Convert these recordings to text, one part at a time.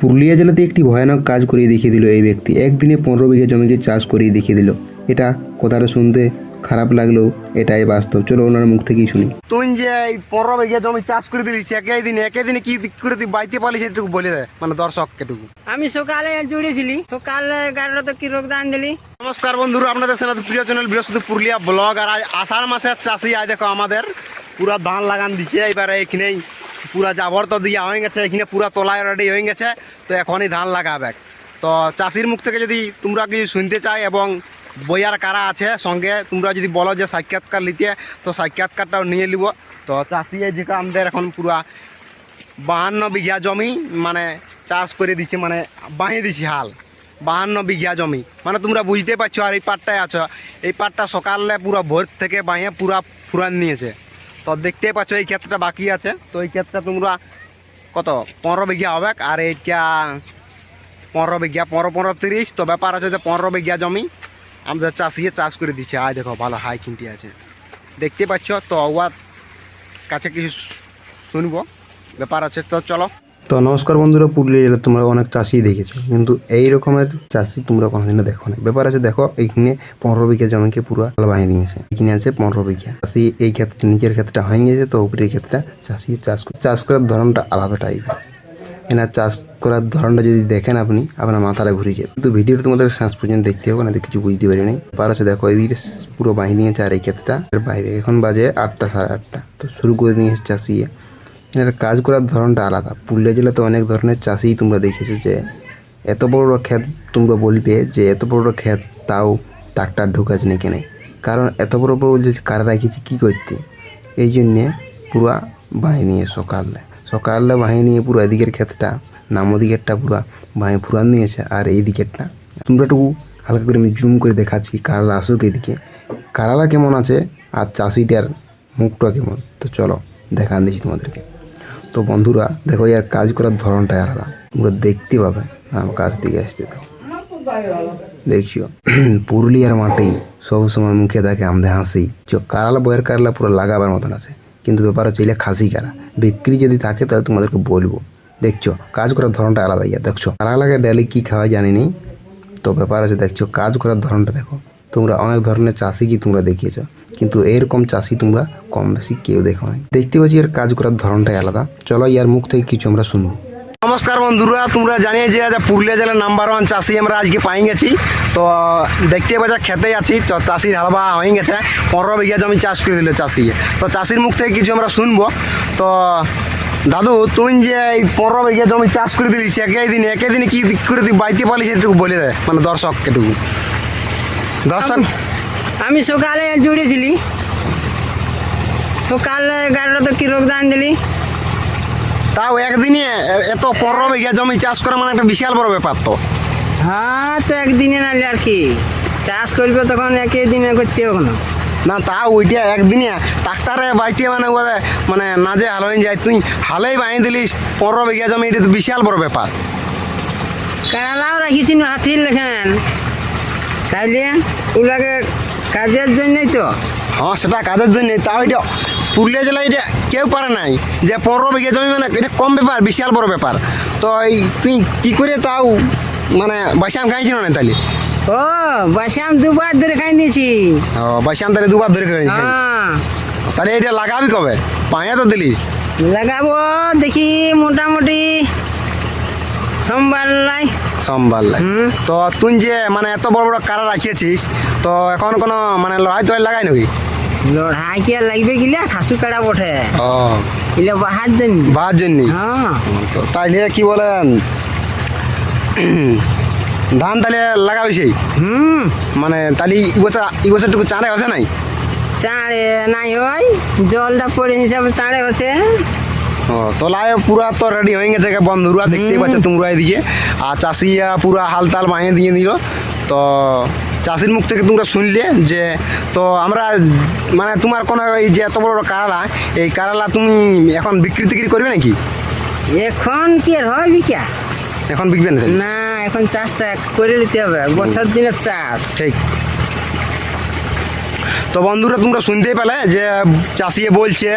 পুরুলিয়া জেলাতে একটি ভয়ানক কাজ করিয়ে দেখিয়ে দিল এই ব্যক্তি। একদিনে পনেরো বিঘা জমিকে চাষ করিয়ে দেখিয়ে দিল। এটা কথাটা শুনতে খারাপ লাগলেও এটাই বাস্তব। চলো ওনার মুখ থেকেই শুনি। তুই যে এই পনেরো বিঘা জমি চাষ করে দিলিস একই দিনে একই দিনে কি করে তুই বাইতে পারলি সেটুকু বলে দেয় মানে দর্শক কেটুকু আমি সকালে জুড়েছিলি সকালে এগারোটা তো কি রোগদান দিলি? নমস্কার বন্ধুরা আপনাদের সাথে প্রিয় চ্যানেল বৃহস্পতি পুরুলিয়া ব্লগ। আর আষাঢ় মাসের চাষি আজ দেখো আমাদের পুরা ধান লাগান দিছে এবারে এখানেই পুরা জাবর তো দিয়া হয়ে গেছে, এখানে পুরা তলায় রেডি হয়ে গেছে, তো এখনই ধান লাগাবে। তো চাষির মুখ থেকে যদি তোমরা কিছু শুনতে চাই এবং বইয়ার কারা আছে সঙ্গে, তোমরা যদি বলো যে সাক্ষাৎকার নিতে, তো সাক্ষাৎকারটাও নিয়ে নিব। তো চাষি যেটা আমাদের এখন পুরা বাহান্ন বিঘা জমি মানে চাষ করে দিচ্ছে মানে বাঁধিয়ে দিছি হাল। বাহান্ন বিঘা জমি। মানে তোমরা বুঝতে পারছ আর এই পাটটায় আছো। এই পাটটা সকালে পুরো ভোর থেকে বাঁয়ে পুরা ফুরান নিয়েছে। তো দেখতেই পাচ্ছ, এই ক্ষেতটা বাকি আছে। তো এই ক্ষেতটা তোমরা কত? পনেরো বিঘা হবে, আর এইটা পনেরো বিঘা, পনেরো পনেরো, তিরিশ। তো ব্যাপার আছে যে পনেরো বিঘা জমি আমাদের চাষিয়ে চাষ করে দিচ্ছে। আয় দেখো, ভালো হাই কিনতে আছে। দেখতে পাচ্ছ, তো ওয়ার কাছে কিছু শুনব। ব্যাপার আছে, তো চলো। তো নমস্কার বন্ধুরা, পুরুলিয়া জেলায় তোমরা অনেক চাষি দেখেছ, কিন্তু এই রকমের চাষি তোমরা কোনোদিনও দেখো না। ব্যাপার আছে, দেখো, এইখানে পনেরো বিঘা জমিকে পুরো বানিয়ে দিয়েছে এখানে আছে পনেরো বিঘা। চাষি এই ক্ষেত্রে, নিজের ক্ষেত্রে হয়ে গেছে তো উপরের ক্ষেত্রে চাষি চাষ চাষ করার ধরনটা আলাদা টাইপের এনার চাষ করার ধরনটা যদি দেখেন আপনি, আপনার মাথাটা ঘুরে যাবে। কিন্তু ভিডিওটা তোমাদের শেষ পর্যন্ত দেখতে হবে না কিছু বুঝতে পারি নাই। আছে, দেখো এদিকে পুরো বাহিনী আছে আর এই ক্ষেত্রটা। এর বাইরে এখন বাজে আটটা সাড়ে আটটা। তো শুরু করে দিয়েছে চাষি এনার কাজ করার ধরনটা আলাদা। পুরুলিয়া জেলাতে অনেক ধরনের চাষি তোমরা দেখেছ যে, এত বড় ক্ষেত তোমরা বলবে যে, এত বড় ক্ষেত তাও ট্রাক্টর ঢুকাচ্ছে না কেনে কারণ এত বড় বড় বলছে কারা রাখিছে, কী করতে? এই জন্যে পুরা বাহিনী সকালে সকালে বাহিনী পুরো এদিকের ক্ষেতটা, নাম ওদিকেরটা পুরা বাহি ফুরান নিয়েছে আর এই দিকেরটা। তোমরা একটু হালকা করে আমি জুম করে দেখাচ্ছি কারালা আসুক এদিকে। কারালা কেমন আছে, আর চাষিটার মুখটা কেমন? তো চলো, দেখান দিচ্ছি তোমাদেরকে। তো বন্ধুরা, দেখো ইয়ার কাজ করার ধরনটাই আলাদা। তোমরা দেখতে পাবে না কাছ দিকে আসতে তো। দেখছ পুরুলিয়ার মাটি সবসময় মুখে দেখে আমাদের হাসি। চ, কারালা, বয়ের কারালা পুরো লাগাবার মতন আছে। কিন্তু ব্যাপার হচ্ছে এগুলা খাসি কারা? বিক্রি যদি থাকে তাহলে তোমাদেরকে বলব। দেখছ, কাজ করার ধরনটা আলাদা ইয়া, দেখছ? কারালাকে ডেলি কী খাওয়াই জানি নি তো ব্যাপার আছে দেখছ, কাজ করার ধরনটা দেখো। তোমরা অনেক ধরনের চাষি কি তোমরা দেখিয়েছো? কিন্তু এরকম চাষি তোমরা কম বেশি কেউ দেখো নাই। দেখতে পাচ্ছি এর কাজ করার ধরনটাই আলাদা। চলো ইয়ার মুখ থেকে কিছু আমরা শুনব। নমস্কার বন্ধুরা, তোমরা জানিয়ে যে আজ পুরুলিয়া জেলার নাম্বার ওয়ান চাষি আমরা আজকে পাই গেছি। তো, দেখতে পাচ্ছ খেতে আছি। তো, চাষির হালবা হয়ে গেছে। পনেরো বিঘা জমি চাষ করে দিল চাষি। তো, চাষির মুখ থেকে কিছু আমরা শুনব। তো, দাদু তুমি যে এই পনেরো বিঘা জমি চাষ করে দিলিস একই দিনে একই দিনে কি করে তুই বাইতে পারলি সেটুকু বলে দেয় মানে দর্শক কেটুকু দর্শক আমি সকালে জুড়েছিলি। সকালে এগারোটা তো কি রোগদান দিলি? তাও একদিনে এত পনেরো বিঘা জমি চাষ করা মানে একটা বিশাল বড় ব্যাপার তো। হ্যাঁ তো একদিনে নালি আর কি? চাষ করবে তখন একই দিনে করতে হবে না। না তা ওইটা একদিনে। ট্রাক্টারে বাইতে মানে ওদের মানে না যে হাল হয়ে যায় তুই হালেই বাইয়ে দিলিস পনেরো বিঘা জমি এটা তো বিশাল বড় ব্যাপার। কেরালাও রাখিছি না হাতির লেখেন? তাইলে ওগুলাকে কাজের জন্যই তো। হ্যাঁ সেটা কাজের জন্য তাও এটা পুরুলিয়া জেলায় এটা কেউ পারে নাই। যে পনেরো বিঘা জমি মানে এটা কম ব্যাপার বিশাল বড় ব্যাপার। তো এই তুই কী করে তাও মানে বাইসাম খাইছিল না তাহলে ও বাসাম দুবার ধরে খাই দিয়েছি ও বাইসাম তাহলে দুবার ধরে খাই হ্যাঁ। তাহলে এটা লাগাবি কবে? পায়ে তো দিলিস লাগাবো দেখি মোটামুটি সোমবার লাই সোমবার তো তুই যে মানে এত বড় বড় কারা রাখিয়েছিস তো এখন কোনো মানে লড়াই টড়াই লাগাই নাকি? লড়াই কি আর লাগবে গিলা খাসু কাটা বটে। ও। এগুলো বাহার জন্য। বাহার জন্য? হ্যাঁ। তো তাইলে কি বলেন? ধান তাহলে লাগাবি হুম। মানে তাহলে এই বছর এই বছরটুকু চাঁড়ে আছে নাই? চাঁড়ে নাই হয় জলটা পড়ে হিসাবে চাঁড়ে হচ্ছে ও তোলায় পুরা তো রেডি হয়ে গেছে বন্ধুরা দেখতেই পাচ্ছ তোমরা এদিকে। আর চাষিয়া পুরা হাল তাল বাঁয়ে দিয়ে দিল। তো চাষির মুখ থেকে তোমরা শুনলে যে তো আমরা মানে তোমার কোনো এই যে এত বড় কারালা এই কারালা তুমি এখন বিক্রি টিক্রি করবে নাকি? এখন কি আর হয় বিকা? এখন বিকবে না না এখন চাষটা করে নিতে হবে বছর দিনের চাষ। ঠিক। তো বন্ধুরা, তোমরা শুনতেই পেলে যে চাষিয়ে বলছে,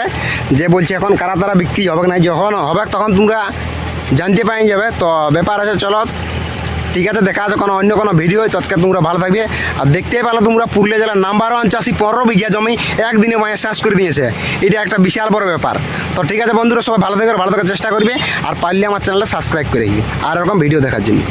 যে বলছে এখন কারা তারা বিক্রি হবে না, যখন হবে তখন তোমরা জানতে পাই যাবে। তো ব্যাপার আছে, চলো, ঠিক আছে, দেখা আছে কোনো অন্য কোনো ভিডিও তৎকে তোমরা ভালো থাকবে। আর দেখতেই পেল তোমরা পুরুলিয়া জেলার নাম্বার ওয়ান চাষি পনেরো বিঘা জমি একদিনে মায়ের চাষ করে দিয়েছে। এটা একটা বিশাল বড় ব্যাপার। তো ঠিক আছে বন্ধুরা, সবাই ভালো থাকবে ভালো থাকার চেষ্টা করবে। আর পারলে আমার চ্যানেলে সাবস্ক্রাইব করে দিবে আর এরকম ভিডিও দেখার জন্য।